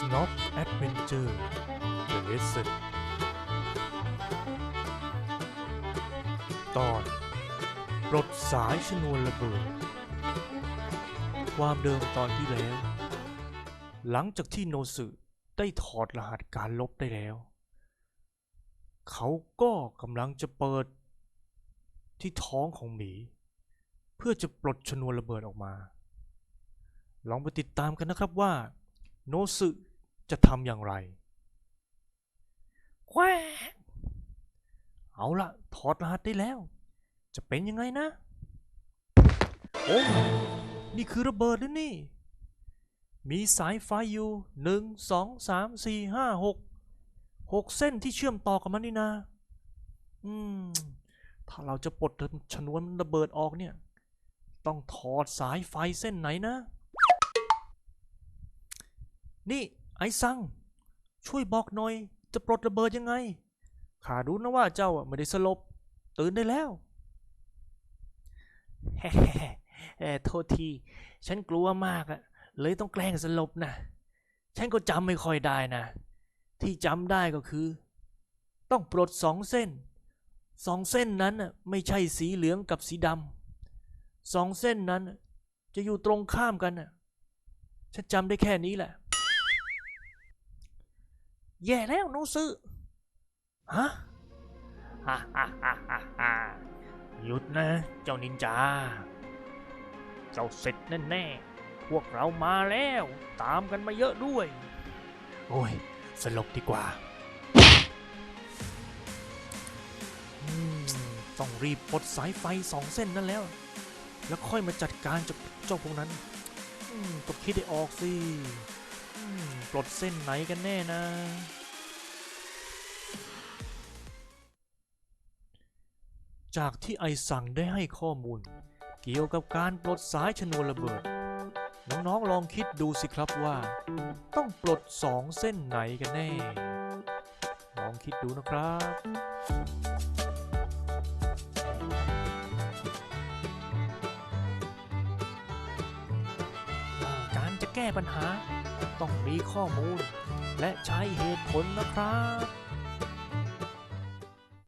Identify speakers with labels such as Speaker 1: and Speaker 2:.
Speaker 1: Snob Adventure The Lesson ตอนปลดสายชนวนระเบิด ความเดิมตอนที่แล้ว หลังจากที่โนสึได้ถอดรหัสการลบได้แล้ว เขาก็กำลังจะเปิดที่ท้องของหมี เพื่อจะปลดชนวนระเบิดออกมา ลองไปติดตามกันนะครับว่า โนสึ จะทำอย่างไรแควเอาละถอดรหัสได้แล้ว จะเป็นยังไงนะ โอ้ นี่คือระเบิดหรือนี่ มีสายไฟอยู่หนึ่งสองสามสี่ห้าหกหกเส้นที่เชื่อมต่อกันมันนี่นา อืม ถ้าเราจะปลดชนวนระเบิดออกเนี่ย ต้องถอดสายไฟเส้นไหนนะ นี่ ไอ้ซัง ช่วยบอกหน่อย จะปลดระเบิดยังไง ข้ารู้นะว่าเจ้าไม่ได้สลบ ตื่นได้แล้วแฮ่เอ่อโทษที ฉันกลัวมากอะเลยต้องแกล้งสลบนะ ฉันก็จำไม่ค่อยได้นะ ที่จำได้ก็คือ ต้องปลดสองเส้น สองเส้นนั้นไม่ใช่สีเหลืองกับสีดำสองเส้นนั้นจะอยู่ตรงข้ามกันน่ะฉันจำได้แค่นี้แหละ แย่แล้วโนซึฮะฮ่าฮ่าฮ่าฮ่าฮ่าหยุดนะ เจ้านินจา เจ้าเสร็จแน่ๆพวกเรามาแล้ว ตามกันมาเยอะด้วย โอ้ย สลบดีกว่าอืมต้องรีบปลดสายไฟสองเส้นนั่นแล้ว แล้วค่อยมาจัดการเจ้าเจ้าพวกนั้นอืมต้องคิดให้ออกสิอืม ปลดเส้นไหนกันแน่นะ จากที่ไอสั่งได้ให้ข้อมูล เกี่ยวกับการปลดสายชนวนระเบิด น้องๆลองคิดดูสิครับว่า ต้องปลดสองเส้นไหนกันแน่ ลองคิดดูนะครับการจะแก้ปัญหา ต้องมีข้อมูล และใช้เหตุผลนะครับ